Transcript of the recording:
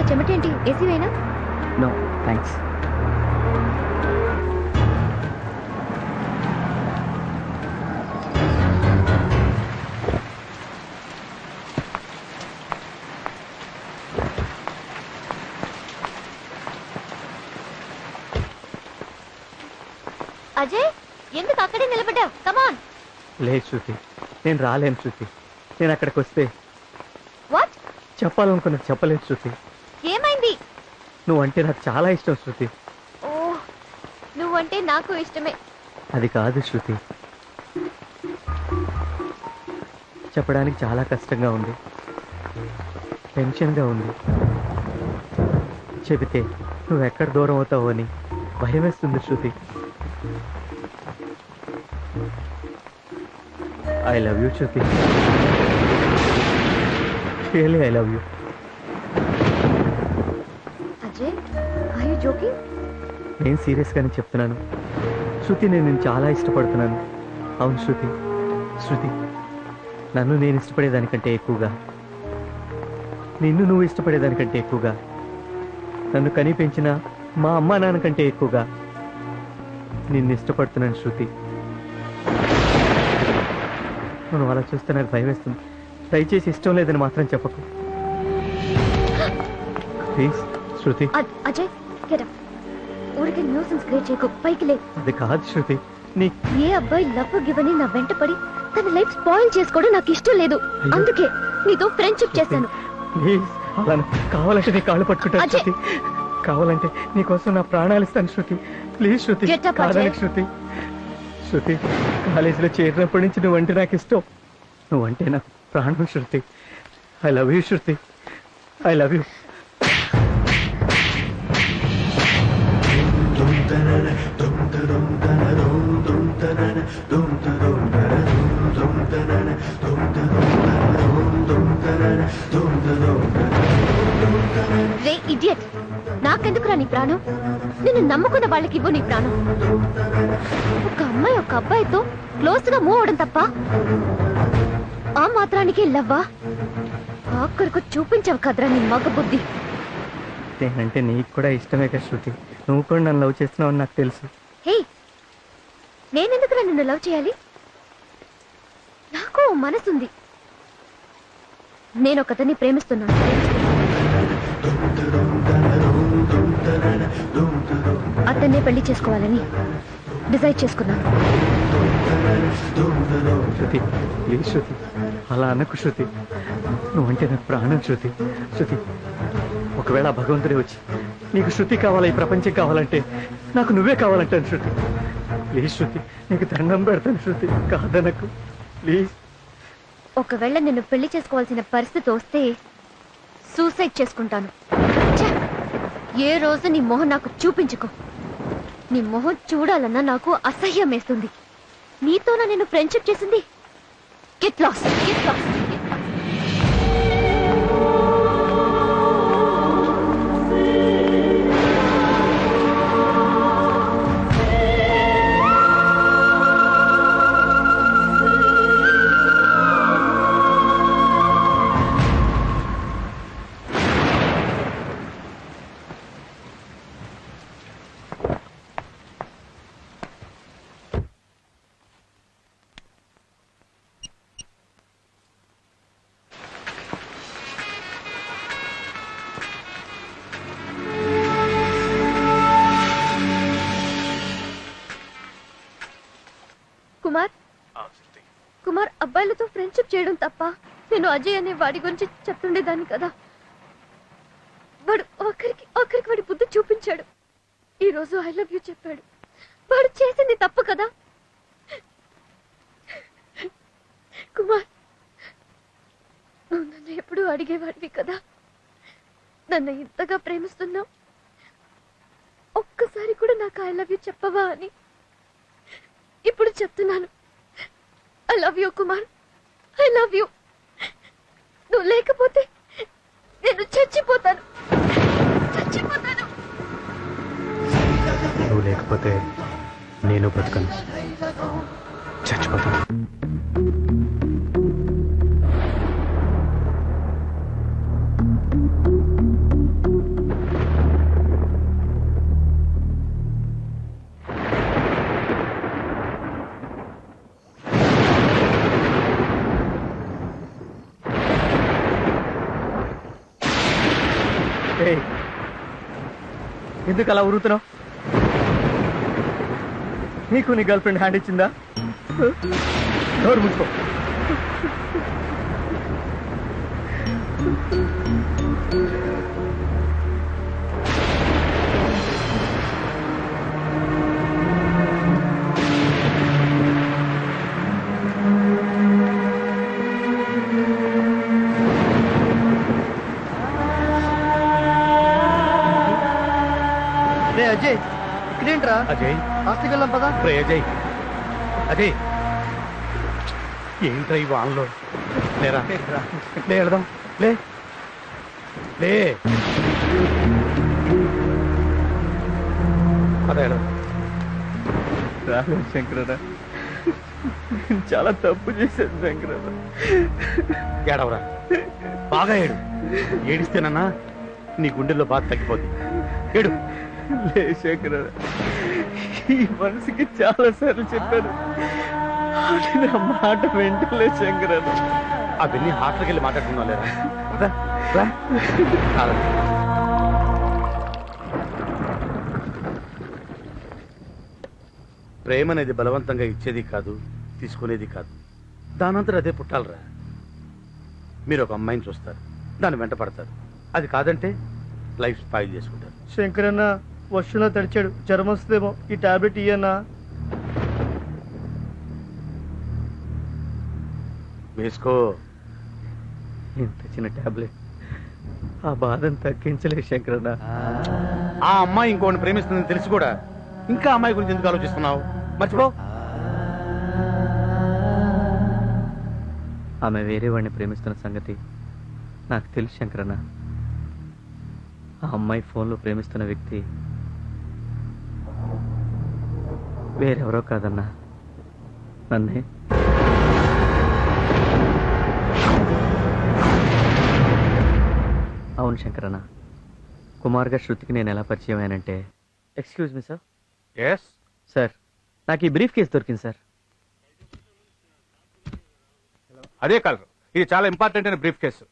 ఆ చెమటేంటి? ఏసీ వేనా? నో థ్యాంక్స్ అజయ్ ఎందుకు అక్కడే నిలబడ్డావు? కమాన్ లేదు శృతి నేను రాలేను శృతి. నేను అక్కడికి వస్తే వాట్ చెప్పాలనుకున్నది చెప్పలేదు శృతి. నువ్వంటే నాకు చాలా ఇష్టం శృతి. ఓ నువ్వంటే నాకు ఇష్టమే. అది కాదు శృతి. చెప్పడానికి చాలా కష్టంగా ఉంది. టెన్షన్గా ఉంది. చెబితే నువ్వు ఎక్కడ దూరం అవుతావు అని భయం వేస్తుంది Shruti. I love you Shruti. Really I love you joking నేను సీరియస్గానే చెప్తున్నాను. శృతి నేను నేను చాలా ఇష్టపడుతున్నాను. అవును శృతి. శృతి నన్ను నేను ఇష్టపడేదానికంటే ఎక్కువగా. నిన్ను నువ్వు ఇష్టపడేదానికంటే ఎక్కువగా. నన్ను కని పెంచిన మా అమ్మా నాన్న కంటే ఎక్కువగా. నిన్ను ఇష్టపడుతున్నాను శృతి. నువ్వు అలా చూస్తే నాకు భయం వేస్తుంది దయచేసి ఇష్టం లేదని మాత్రం చెప్పకు. Please Shruti. Ajay? Get up ఊరికి న్యూసెన్స్ క్రియేట్ చేయకు పైకి లే. అది కాదు శృతి నీ ఏ అబ్బాయి లవ్ గివని నా వెంట పడి తన లైఫ్ స్పాయిల్ చేసుకోవడం నాకు ఇష్టం లేదు. అందుకే నీతో ఫ్రెండ్షిప్ చేశాను. కావాలంటే నీ కాళ్ళు పట్టుకుంటాను. శృతి. కావాలంటే నీకోసం నా ప్రాణాలు ఇస్తాను శృతి. ప్లీజ్ శృతి కాదనకు. శృతి. శృతి కాలేజీలో చేరినప్పటి నుంచి నువ్వంటే నాకు ఇష్టం. నువ్వంటే నాకు ప్రాణం Shruti. I love you Shruti. I love you ray idiot నాకెందుకురా నీ ప్రాణం? నిన్ను నమ్ముకున్న వాళ్ళకి ఇవ్వు నీ ప్రాణం. ఒక అమ్మాయి ఒక అబ్బాయితో క్లోజ్గా మూవ్ అవడం తప్ప ఆ మాత్రానికి లవ్వా? ఆఖరుకు చూపించావు కదరా నీ మగ బుద్ధి అంటే నీకు కూడా ఇష్టమే కదా శృతి. నువ్వు కూడా నన్ను లవ్ చేస్తున్నావు నాకు తెలుసు. హే నేనెందుకురా నిన్ను లవ్ చేయాలి? నాకు మనసుంది. నేను ఒకతన్ని ప్రేమిస్తున్నాను. అతన్నే పెళ్ళి చేసుకోవాలని డిసైడ్ చేసుకున్నాను. శృతి ప్లీజ్ శృతి అలా అనకు శృతి. నువ్వంటే నాకు ప్రాణం శృతి. శృతి ఒకవేళ భగవంతుడే వచ్చి నీకు శృతి కావాలా ఈ ప్రపంచం కావాలంటే? నాకు నువ్వే కావాలంటాను శృతి. ప్లీజ్ శృతి నీకు దండం పెడతాను శృతి. కాదనకు. ప్లీజ్. ఒకవేళ నిన్ను పెళ్ళి చేసుకోవాల్సిన పరిస్థితి వస్తే సూసైడ్ చేసుకుంటాను. ఛే! ఏ రోజు నీ మొహం నాకు చూపించుకో. నీ మొహం చూడాలన్నా నాకు అసహ్యం వేస్తుంది నీతోనా నేను ఫ్రెండ్షిప్ చేసింది. Get lost get lost friendship చేయడం తప్ప నేను అజయ్ అనే వాడి గురించి చెప్తుండేదాన్ని కదా. వాడు ఒకరికి ఒకరికి వాడి బుద్ధి చూపించాడు. ఈ రోజు ఐ లవ్ యూ చెప్పాడు. వాడు చేసింది తప్పు కదా. కుమార్ నువ్వు నన్ను ఎప్పుడూ అడిగేవాడివి కదా. నన్ను ఇంతగా ప్రేమిస్తున్నావు. ఒక్కసారి కూడా నాకు ఐ లవ్ యూ చెప్పవా అని. ఇప్పుడు చెప్తున్నాను. I love you Kumar. I love you నువ్వు లేకపోతే నేను చచ్చిపోతాను. చచ్చిపోతాను. నువ్వు లేకపోతే నేను బ్రతకను. ఎందుకు అలా ఉరుతున్నావు నీకు నీ గర్ల్ ఫ్రెండ్ హ్యాండ్ ఇచ్చిందా? నోరు ముసుకో. అజయ్. హాస్టల్కి వెళ్ళాం పదా? రే అజయ్. అజయ్. ఏంట్రా ఈ వాన్లో? లేరా లే వెళదాం. లే. లే. అదే రాలేదు నేను చాలా తప్పు చేశాను శంకరన్న ఏడవరా. బాగా ఏడు. ఏడిస్తేనన్నా నీ గుండెల్లో బాధ తగ్గిపోద్ది. ఏడు. లే శంకరన్న ఈ మనసుకి చాలా సార్లు చెప్పాను. నా మాట వెంటలే శంకరన్న అవన్నీ హాస్టల్కి వెళ్ళి రా. రారా. ప్రేమ అనేది బలవంతంగా ఇచ్చేది కాదు తీసుకునేది కాదు. దానంతరం అదే పుట్టాలరా. మీరు ఒక అమ్మాయిని చూస్తారు. దాన్ని వెంట పడతారు అది కాదంటే లైఫ్ స్పాయిల్ చేసుకుంటారు. శంకరన్న వర్షంలో తడిచాడు. జ్వరం వస్తుందేమో. ఈ టాబ్లెట్ ఇయ్యన్నా? వేసుకో. ఇంత చిన్న టాబ్లెట్. ఆ బాధను తగ్గించలే శంకరన్న. ఆ అమ్మాయి ఇంకోని ప్రేమిస్తుందని తెలిసి కూడా. ఇంకా అమ్మాయి గురించి ఎందుకు ఆలోచిస్తున్నావు? మర్చిపో. ఆమె వేరే వాడిని ప్రేమిస్తున్న సంగతి నాకు తెలుసు శంకరన్న. ఆ అమ్మాయి ఫోన్లో ప్రేమిస్తున్న వ్యక్తి వేరెవరో కాదన్నా. నన్నే. అవును శంకరన్న. కుమార్గా శృతికి నేను ఎలా పరిచయం అయ్యానంటే excuse me sir. Yes sir నాకు ఈ బ్రీఫ్ కేసు దొరికింది సార్. అదే కలర్ ఇది చాలా ఇంపార్టెంట్ అయిన బ్రీఫ్ కేసు.